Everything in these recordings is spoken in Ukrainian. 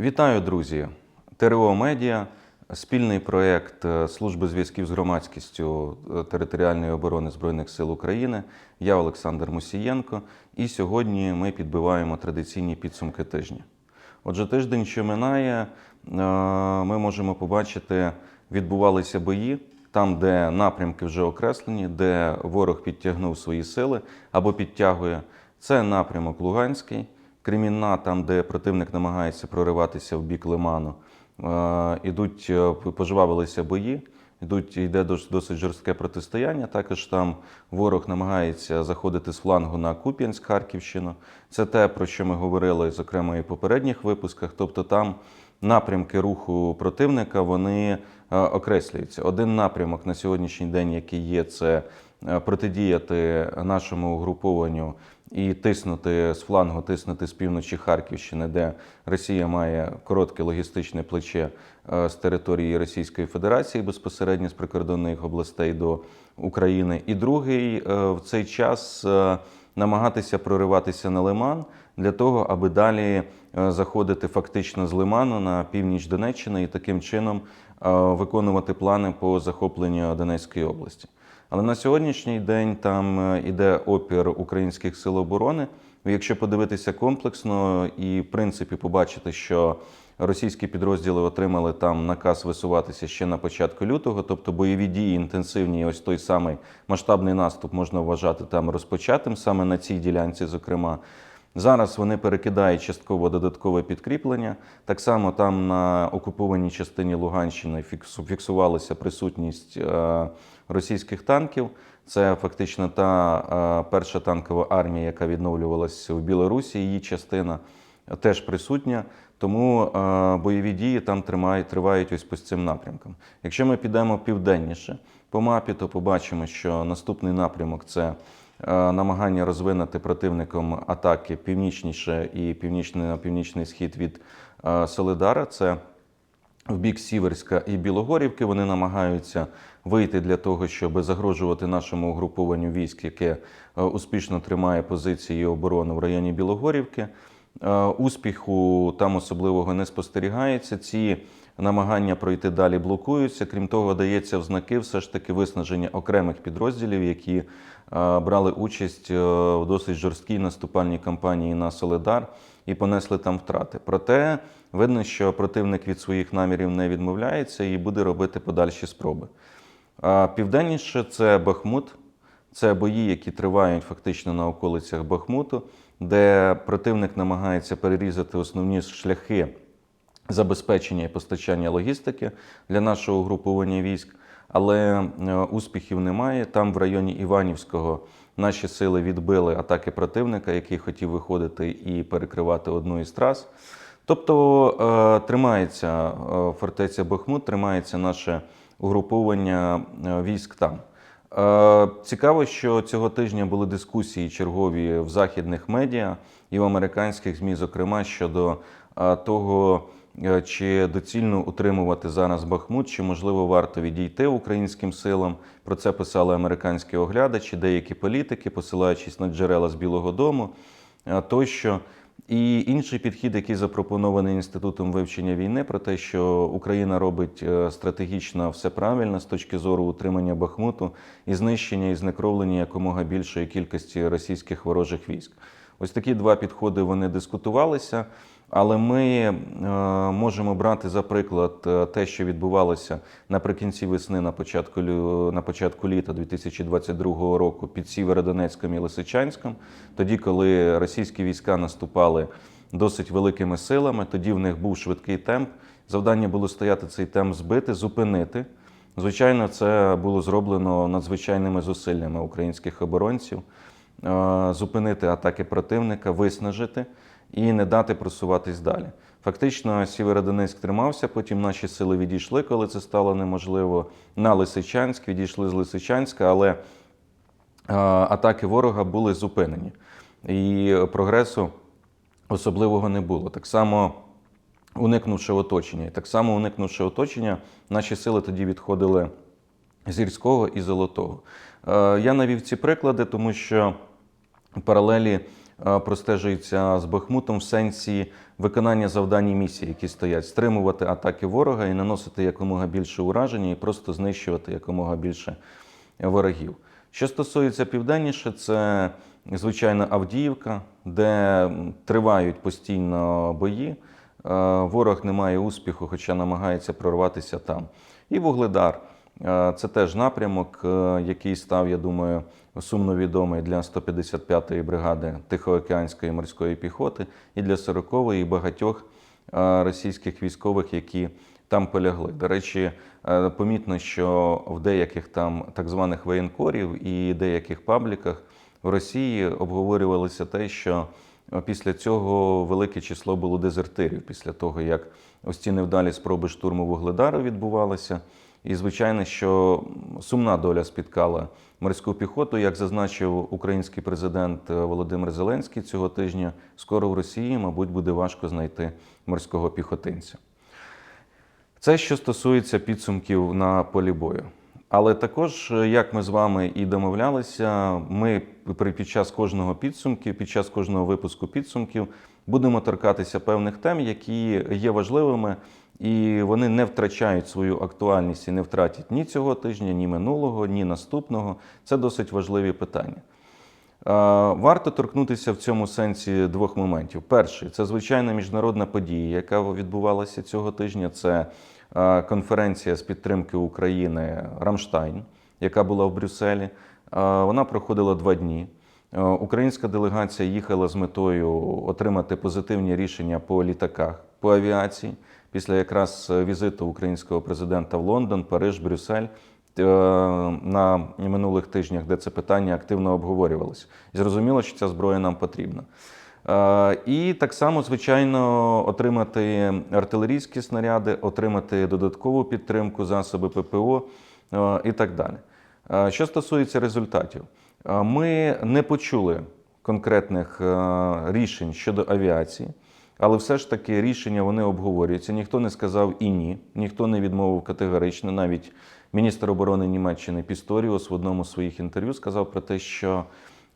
Вітаю, друзі! ТРО Медіа, спільний проєкт Служби зв'язків з громадськістю територіальної оборони Збройних сил України. Я Олександр Мусієнко. І сьогодні ми підбиваємо традиційні підсумки тижня. Отже, тиждень, що минає, е, ми можемо побачити, відбувалися бої там, де напрямки вже окреслені, де ворог підтягнув свої сили або підтягує. Це напрямок Луганський. Кремінна, там, де противник намагається прориватися в бік Лиману, е, ідуть, е, пожвавилися бої, ідуть, йде досить жорстке протистояння. Також там ворог намагається заходити з флангу на Куп'янськ, Харківщину. Це те, про що ми говорили, зокрема, і в попередніх випусках. Тобто там напрямки руху противника вони е, окреслюються. Один напрямок на сьогоднішній день, який є, це е, протидіяти нашому угрупованню і тиснути з флангу, тиснути з півночі Харківщини, де Росія має коротке логістичне плече е, з території Російської Федерації, безпосередньо з прикордонних областей до України. І другий е, в цей час е, намагатися прориватися на Лиман для того, аби далі е, заходити фактично з Лиману на північ Донеччини і таким чином е, виконувати плани по захопленню Донецької області. Але на сьогоднішній день там е, іде опір українських сил оборони. Якщо подивитися комплексно і в принципі побачити, що російські підрозділи отримали там наказ висуватися ще на початку лютого, тобто бойові дії інтенсивні, ось той самий масштабний наступ можна вважати там розпочатим саме на цій ділянці, зокрема. Зараз вони перекидають частково додаткове підкріплення. Так само там на окупованій частині Луганщини фіксувалася присутність е, російських танків. Це фактично та е, перша танкова армія, яка відновлювалася в Білорусі. Її частина теж присутня. Тому е, бойові дії там тримають, тривають ось по цим напрямкам. Якщо ми підемо південніше по мапі, то побачимо, що наступний напрямок це е, намагання розвинути противником атаки північніше і північний, північний схід від е, Солидара. Це в бік Сіверська і Білогорівки. Вони намагаються вийти для того, щоб загрожувати нашому угрупованню військ, яке успішно тримає позиції і оборону в районі Білогорівки. Е, Успіху там особливого не спостерігається. Ці намагання пройти далі блокуються. Крім того, дається в знаки все ж таки виснаження окремих підрозділів, які е, брали участь е, в досить жорсткій наступальній кампанії на Соледар і понесли там втрати. Проте видно, що противник від своїх намірів не відмовляється і буде робити подальші спроби. Південніше це Бахмут, це бої, які тривають фактично на околицях Бахмуту, де противник намагається перерізати основні шляхи забезпечення і постачання логістики для нашого угруповання військ, але е, успіхів немає. Там, в районі Іванівського, наші сили відбили атаки противника, який хотів виходити і перекривати одну із трас. Тобто е, тримається е, фортеця Бахмут, тримається наше угруповання військ там. Е, Цікаво, що цього тижня були дискусії чергові в західних медіа і в американських ЗМІ, зокрема щодо е, того, е, чи доцільно утримувати зараз Бахмут, чи можливо варто відійти українським силам. Про це писали американські оглядачі, деякі політики, посилаючись на джерела з Білого Дому тощо. І інший підхід, який запропонований інститутом вивчення війни, про те, що Україна робить е, стратегічно все правильно з точки зору утримання Бахмуту і знищення і знекровлення якомога більшої кількості російських ворожих військ. Ось такі два підходи вони дискутувалися. Але ми е, можемо брати за приклад е, те, що відбувалося наприкінці весни, на початку на початку літа 2022 року під Сєвєродонецьком і Лисичанськом, тоді, коли російські війська наступали досить великими силами, тоді в них був швидкий темп. Завдання було стояти цей темп збити, зупинити. Звичайно, це було зроблено надзвичайними зусиллями українських оборонців. Е, Зупинити атаки противника, виснажити і не дати просуватись далі. Фактично, Сєвєродонецьк тримався, потім наші сили відійшли, коли це стало неможливо. На Лисичанськ, відійшли з Лисичанська, але атаки ворога були зупинені. І прогресу особливого не було. Так само уникнувши оточення. І так само уникнувши оточення, наші сили тоді відходили з гірського і золотого. Е, Я навів ці приклади, тому що паралелі простежується з Бахмутом в сенсі виконання завдань і місій, які стоять, стримувати атаки ворога і наносити якомога більше ураження, і просто знищувати якомога більше ворогів. Що стосується південніше, це звичайно Авдіївка, де тривають постійно бої. Е, Ворог не має успіху, хоча намагається прорватися там. І Вугледар. Е, Це теж напрямок, е, який став, я думаю, сумно відомий для 155-ї бригади Тихоокеанської морської піхоти і для 40-ї і багатьох е, російських військових, які там полягли. До речі, е, помітно, що в деяких там так званих воєнкорів і деяких пабліках в Росії обговорювалося те, що е, після цього велике число було дезертирів, після того, як ось ці невдалі спроби штурму Вугледару відбувалися. І, звичайно, що сумна доля спіткала морську піхоту, як зазначив український президент е, Володимир Зеленський цього тижня. Скоро в Росії, мабуть, буде важко знайти морського піхотинця. Це що стосується підсумків на полі бою. Але також, е, як ми з вами і домовлялися, ми під час кожного підсумку, під час кожного випуску підсумків будемо торкатися певних тем, які є важливими, і вони не втрачають свою актуальність і не втратять ні цього тижня, ні минулого, ні наступного. Це досить важливі питання. Варто торкнутися в цьому сенсі двох моментів. Перший це звичайна міжнародна подія, яка відбувалася цього тижня. Це конференція з підтримки України Рамштайн, яка була в Брюсселі. Вона проходила два дні. Українська делегація їхала з метою отримати позитивні рішення по літаках, по авіації. Після якраз візиту українського президента в Лондон, Париж, Брюссель е, на минулих тижнях, де це питання активно обговорювалося. І зрозуміло, що ця зброя нам потрібна. Е, І так само, звичайно, отримати артилерійські снаряди, отримати додаткову підтримку, засоби ППО е, і так далі. Е, Що стосується результатів, е, ми не почули конкретних е, рішень щодо авіації. Але все ж таки рішення вони обговорюються. Ніхто не сказав і ні, ніхто не відмовив категорично. Навіть міністр оборони Німеччини Пісторіус в одному з своїх інтерв'ю сказав про те, що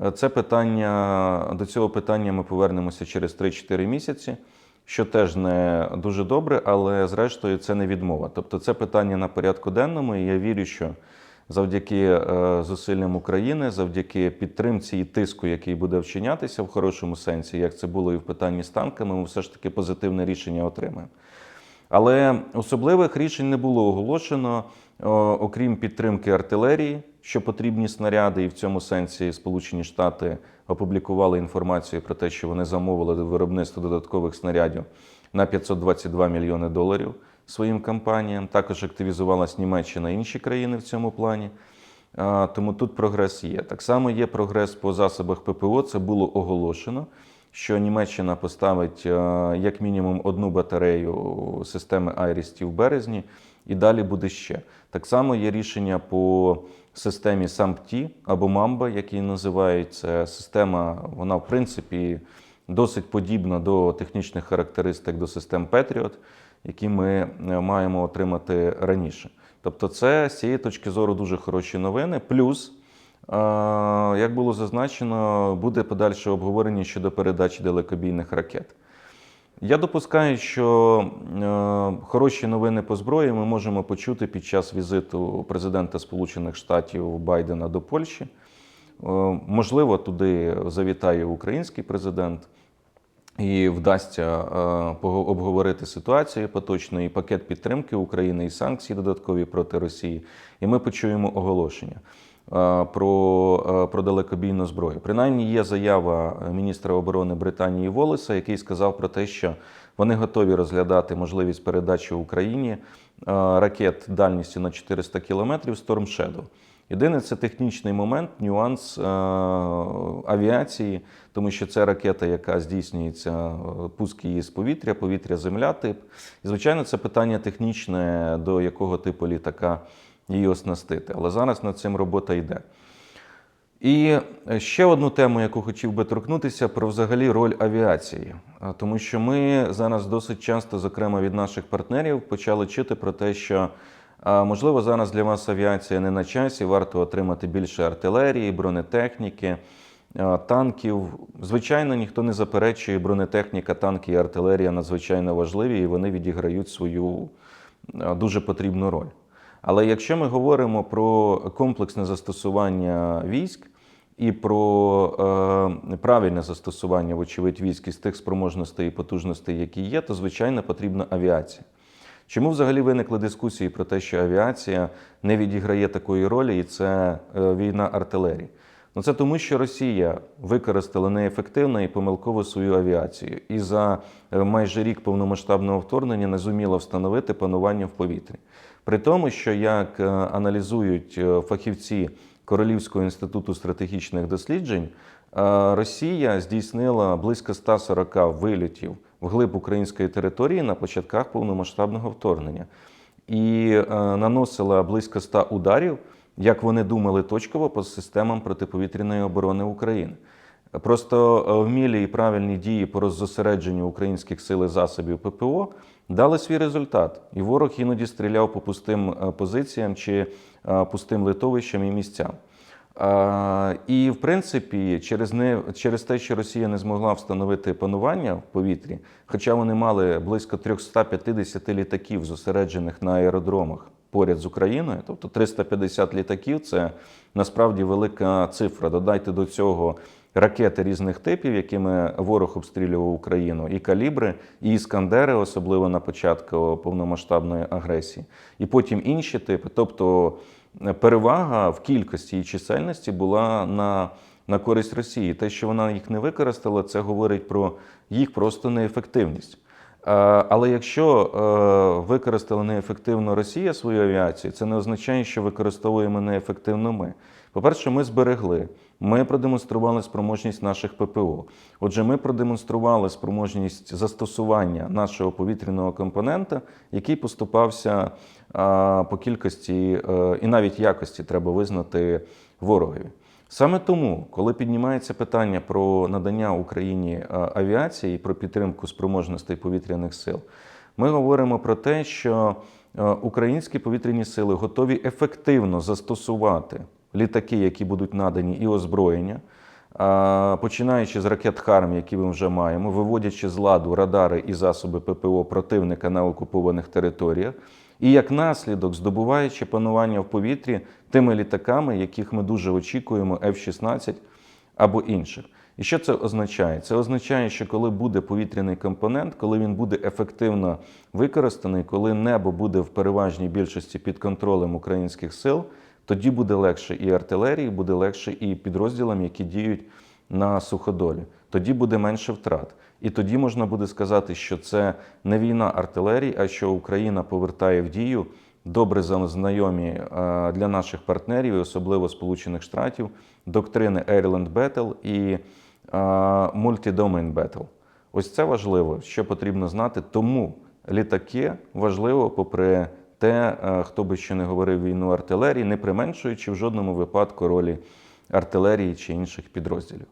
е, це питання до цього питання ми повернемося через 3-4 місяці, що теж не дуже добре, але зрештою це не відмова. Тобто це питання на порядку денному, і я вірю, що завдяки е, зусиллям України, завдяки підтримці і тиску, який буде вчинятися в хорошому сенсі, як це було і в питанні з танками, ми все ж таки позитивне рішення отримаємо. Але особливих рішень не було оголошено, окрім підтримки артилерії, що потрібні снаряди, і в цьому сенсі Сполучені Штати опублікували інформацію про те, що вони замовили виробництво додаткових снарядів на 522 мільйони доларів своїм компаніям. Також активізувалась Німеччина і інші країни в цьому плані. Тому тут прогрес є. Так само є прогрес по засобах ППО. Це було оголошено, що Німеччина поставить як мінімум одну батарею системи Айрісті в березні, і далі буде ще. Так само є рішення по системі САМПТІ або МАМБА, як її називають. Це система, вона в принципі досить подібна до технічних характеристик до систем Patriot, які ми е, маємо отримати раніше. Тобто, це з цієї точки зору дуже хороші новини. Плюс, е, як було зазначено, буде подальше обговорення щодо передачі далекобійних ракет. Я допускаю, що е, хороші новини по зброї ми можемо почути під час візиту президента Сполучених Штатів Байдена до Польщі. Можливо, туди завітає український президент і вдасться е, обговорити ситуацію поточну і пакет підтримки України і санкції додаткові проти Росії. І ми почуємо оголошення е, про, е, про далекобійну зброю. Принаймні є заява міністра оборони Британії Волеса, який сказав про те, що вони готові розглядати можливість передачі Україні ракет дальністю на 400 кілометрів Storm Shadow. Єдине, це технічний момент, нюанс е, авіації, тому що це ракета, яка здійснюється е, пуск її з повітря, повітря-земля тип. І, звичайно, це питання технічне, до якого типу літака її оснастити. Але зараз над цим робота йде. І ще одну тему, яку хотів би торкнутися, про взагалі роль авіації. Тому що ми зараз досить часто, зокрема від наших партнерів, почали чути про те, що можливо зараз для вас авіація не на часі, варто отримати більше артилерії, бронетехніки, танків. Звичайно, ніхто не заперечує бронетехніка, танки і артилерія надзвичайно важливі, і вони відіграють свою дуже потрібну роль. Але якщо ми говоримо про комплексне застосування військ і про е, правильне застосування, вочевидь, військ із тих спроможностей і потужностей, які є, то звичайно потрібна авіація. Чому взагалі виникли дискусії про те, що авіація не відіграє такої ролі, і це е, війна артилерії? Ну це тому, що Росія використала неефективно і помилково свою авіацію, і за е, майже рік повномасштабного вторгнення не зуміла встановити панування в повітрі. При тому, що як е, аналізують фахівці Королівського інституту стратегічних досліджень, Росія здійснила близько 140 вильотів вглиб української території на початках повномасштабного вторгнення і е, наносила близько 100 ударів, як вони думали, точково по системам протиповітряної оборони України. Просто е, вмілі і правильні дії по роззосередженню українських сил і засобів ППО дали свій результат. І ворог іноді стріляв по пустим е, позиціям чи пустим литовищам і місцям. І, в принципі, через не через те, що Росія не змогла встановити панування в повітрі, хоча вони мали близько 350 літаків, зосереджених на аеродромах поряд з Україною, тобто 350 літаків це насправді велика цифра. Додайте до цього ракети різних типів, якими ворог обстрілював Україну, і калібри, і іскандери, особливо на початку повномасштабної агресії, і потім інші типи. Тобто перевага в кількості і чисельності була на, на користь Росії. Те, що вона їх не використала, це говорить про їх просто неефективність. Е, Але якщо е, використала неефективно Росія свою авіацію, це не означає, що використовуємо неефективно ми. По-перше, ми зберегли, ми продемонстрували спроможність наших ППО. Отже, ми продемонстрували спроможність застосування нашого повітряного компонента, який поступався по кількості е, і навіть якості треба визнати ворогові. Саме тому, коли піднімається питання про надання Україні е, авіації про підтримку спроможностей повітряних сил, ми говоримо про те, що е, українські повітряні сили готові ефективно застосувати літаки, які будуть надані, і озброєння, починаючи з ракет Харм, які ми вже маємо, виводячи з ладу радари і засоби ППО противника на окупованих територіях, і як наслідок здобуваючи панування в повітрі тими літаками, яких ми дуже очікуємо, F-16 або інших. І що це означає? Це означає, що коли буде повітряний компонент, коли він буде ефективно використаний, коли небо буде в переважній більшості під контролем українських сил, тоді буде легше і артилерії, буде легше і підрозділам, які діють на суходолі. Тоді буде менше втрат. І тоді можна буде сказати, що це не війна артилерії, а що Україна повертає в дію добре знайомі е, для наших партнерів, і особливо Сполучених Штатів, доктрини Airland Battle і е, Multi-Domain Battle. Ось це важливо, що потрібно знати. Тому літаки важливо, попри те, е, хто би ще не говорив війну артилерії, не применшуючи в жодному випадку ролі артилерії чи інших підрозділів.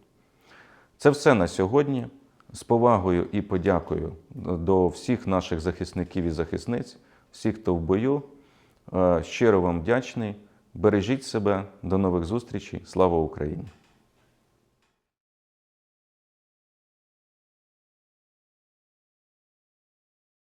Це все на сьогодні. З повагою і подякою до всіх наших захисників і захисниць, всіх, хто в бою. Е, Щиро вам вдячний. Бережіть себе. До нових зустрічей. Слава Україні!